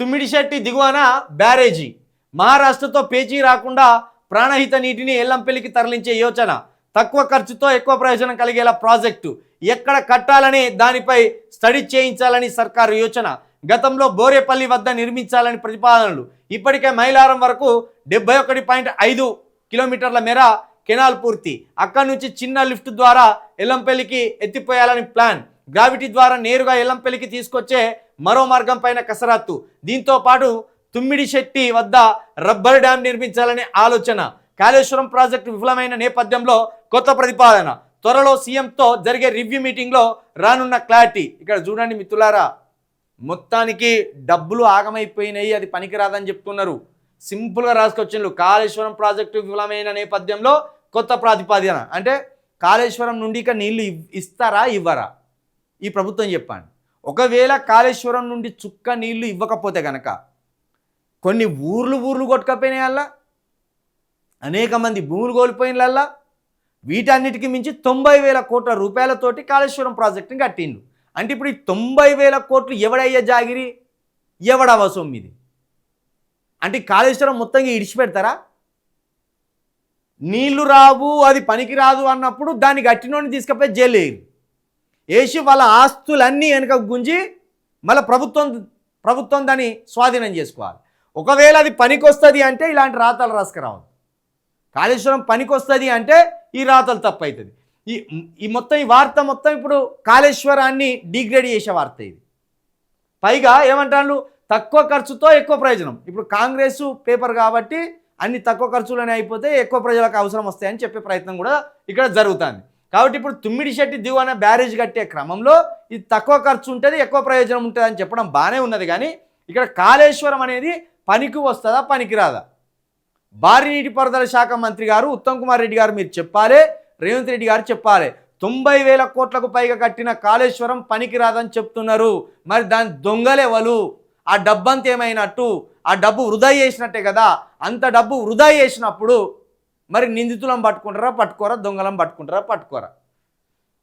తుమ్మిడిశెట్టి దిగువన బ్యారేజీ. మహారాష్ట్రతో పేచీ రాకుండా ప్రాణహిత నీటిని ఎల్లంపల్లికి తరలించే యోచన. తక్కువ ఖర్చుతో ఎక్కువ ప్రయోజనం కలిగేలా ప్రాజెక్టు. ఎక్కడ కట్టాలని దానిపై స్టడీ చేయించాలని సర్కారు యోచన. గతంలో బోరేపల్లి వద్ద నిర్మించాలని ప్రతిపాదనలు. ఇప్పటికే మైలారం వరకు డెబ్బై ఒకటి పాయింట్ ఐదు కిలోమీటర్ల మేర కెనాల్ పూర్తి. అక్కడి నుంచి చిన్న లిఫ్ట్ ద్వారా ఎల్లంపల్లికి ఎత్తిపోయాలని ప్లాన్. గ్రావిటీ ద్వారా నేరుగా ఎల్లంపల్లికి తీసుకొచ్చే మరో మార్గం పైన కసరత్తు. దీంతో పాటు తుమ్మిడి శెట్టి వద్ద రబ్బర్ డ్యాం నిర్మించాలనే ఆలోచన. కాళేశ్వరం ప్రాజెక్టు విఫలమైన నేపథ్యంలో కొత్త ప్రతిపాదన. త్వరలో సీఎంతో జరిగే రివ్యూ మీటింగ్లో రానున్న క్లారిటీ. ఇక్కడ చూడండి మిత్రులారా మొత్తానికి డబ్బులు ఆగమైపోయినాయి అది పనికిరాదని చెప్తున్నారు. సింపుల్గా రాసుకొచ్చిండ్రు. కాళేశ్వరం ప్రాజెక్టు విఫలమైన నేపథ్యంలో కొత్త ప్రాతిపాదన. అంటే కాళేశ్వరం నుండి ఇక నీళ్ళు ఇవ్- ఇస్తారా ఇవ్వరా? ఈ ప్రభుత్వం చెప్పండి ఒకవేళ కాళేశ్వరం నుండి చుక్క నీళ్ళు ఇవ్వకపోతే గనక కొన్ని ఊర్లు ఊర్లు కొట్టుకపోయినాయల్లా అనేక మంది భూములు కోల్పోయినల్లా వీటన్నిటికీ మించి తొంభై వేల కోట్ల రూపాయలతోటి కాళేశ్వరం ప్రాజెక్టుని కట్టిండు. అంటే ఇప్పుడు ఈ తొంభై వేల కోట్లు ఎవడయ్యే జాగిరి? ఎవడవసం మీది అంటే కాళేశ్వరం మొత్తంగా ఇడిచిపెడతారా? నీళ్ళు రావు అది పనికి రాదు అన్నప్పుడు దాన్ని గట్టినోని తీసుకపోయి జైలు వేయరు. వేసి వాళ్ళ ఆస్తులన్నీ వెనుక గుంజి మళ్ళీ ప్రభుత్వం ప్రభుత్వం దాన్ని స్వాధీనం చేసుకోవాలి. ఒకవేళ అది పనికొస్తుంది అంటే ఇలాంటి రాతలు రాసుకురావద్దు. కాళేశ్వరం పనికొస్తుంది అంటే ఈ రాతలు తప్పవుతుంది ఈ ఈ మొత్తం ఈ వార్త మొత్తం ఇప్పుడు కాళేశ్వరాన్ని డిగ్రేడ్ చేసే వార్త ఇది. పైగా ఏమంటారు తక్కువ ఖర్చుతో ఎక్కువ ప్రయోజనం. ఇప్పుడు కాంగ్రెస్ పేపర్ కాబట్టి అన్ని తక్కువ ఖర్చులోనే అయిపోతే ఎక్కువ ప్రజలకు అవసరం వస్తాయని చెప్పే ప్రయత్నం కూడా ఇక్కడ జరుగుతుంది. కాబట్టి ఇప్పుడు తుమ్మిడి శెట్టి దిగువన బ్యారేజ్ కట్టే క్రమంలో ఇది తక్కువ ఖర్చు ఉంటుంది ఎక్కువ ప్రయోజనం ఉంటుంది అని చెప్పడం బాగానే ఉన్నది కానీ ఇక్కడ కాళేశ్వరం అనేది పనికి వస్తుందా పనికిరాదా భారీ నీటిపారుదల శాఖ మంత్రి గారు ఉత్తమ్ కుమార్ రెడ్డి గారు మీరు చెప్పాలి రేవంత్ రెడ్డి గారు చెప్పాలి. తొంభై వేల కోట్లకు పైగా కట్టిన కాళేశ్వరం పనికిరాదని చెప్తున్నారు. మరి దాని దొంగలెవలు? ఆ డబ్బంతా ఏమైనట్టు? ఆ డబ్బు వృధా చేసినట్టే కదా? అంత డబ్బు వృధా చేసినప్పుడు మరి నిందితులను పట్టుకుంటారా పట్టుకోరా దొంగలను పట్టుకుంటారా పట్టుకోరా?